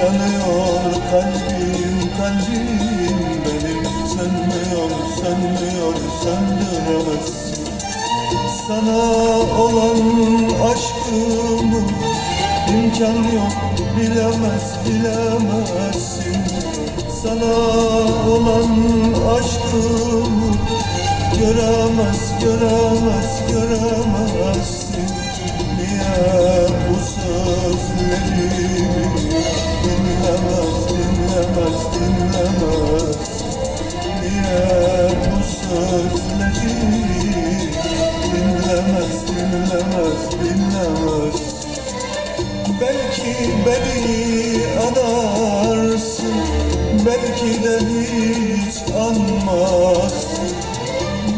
Yanıyor kalbim, kalbim benim. Sönmüyor, sönmüyor, söndüremezsin. Sana olan aşkımı imkan yok bilemez, bilemezsin. Sana olan aşkımı göremez, göremez, göremezsin sözleri dinlemez, dinlemez, dinlemez Belki beni anarsın Belki de hiç anmazsın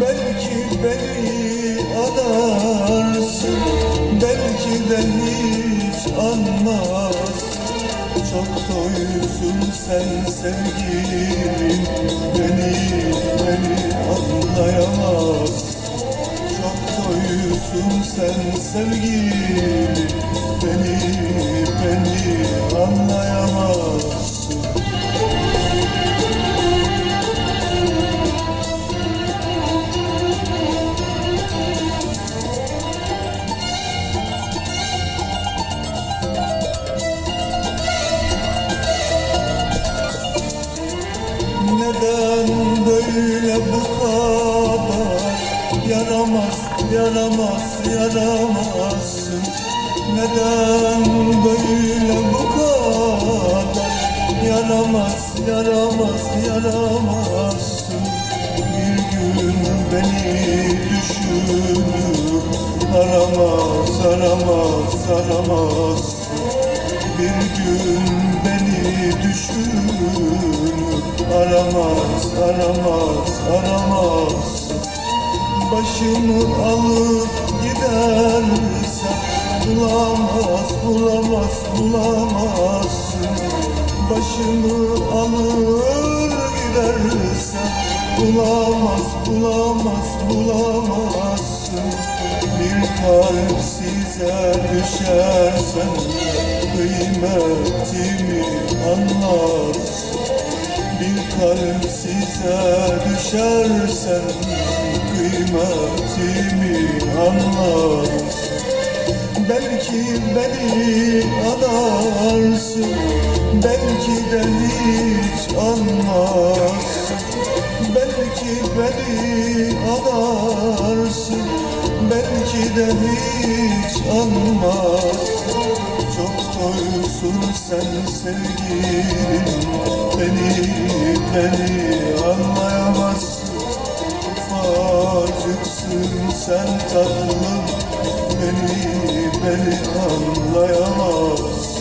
Belki beni anarsın Belki de hiç anmazsın Çok doysun sen sevgilim. Beni, beni anlayamazsın çok doyusun sen sevgilim. Beni, beni anlayamazsın Neden böyle bu kadar? Yaramaz, yaramaz, yaramazsın. Neden böyle bu kadar? Yaramaz, yaramaz, yaramazsın. Bir gün beni düşünür. Aramaz, aramaz, aramazsın bir gün beni düşünür Aramaz, aramaz, aramaz. Başımı alıp giderse Bulamaz, bulamaz, bulamazsın. Başımı alır giderse Bulamaz, bulamaz, bulamazsın Bir kalp size düşersen Kıymetimi anlarsın. Bir kalp size düşersen Kıymetimi anlarsın. Belki beni anarsın Belki de hiç anmazsın Belki beni anarsın de hiç anmazsın Çok doysun sen sevgilim. Beni, beni anlayamazsın. Ufacıksın sen tatlım. Beni, beni anlayamazsın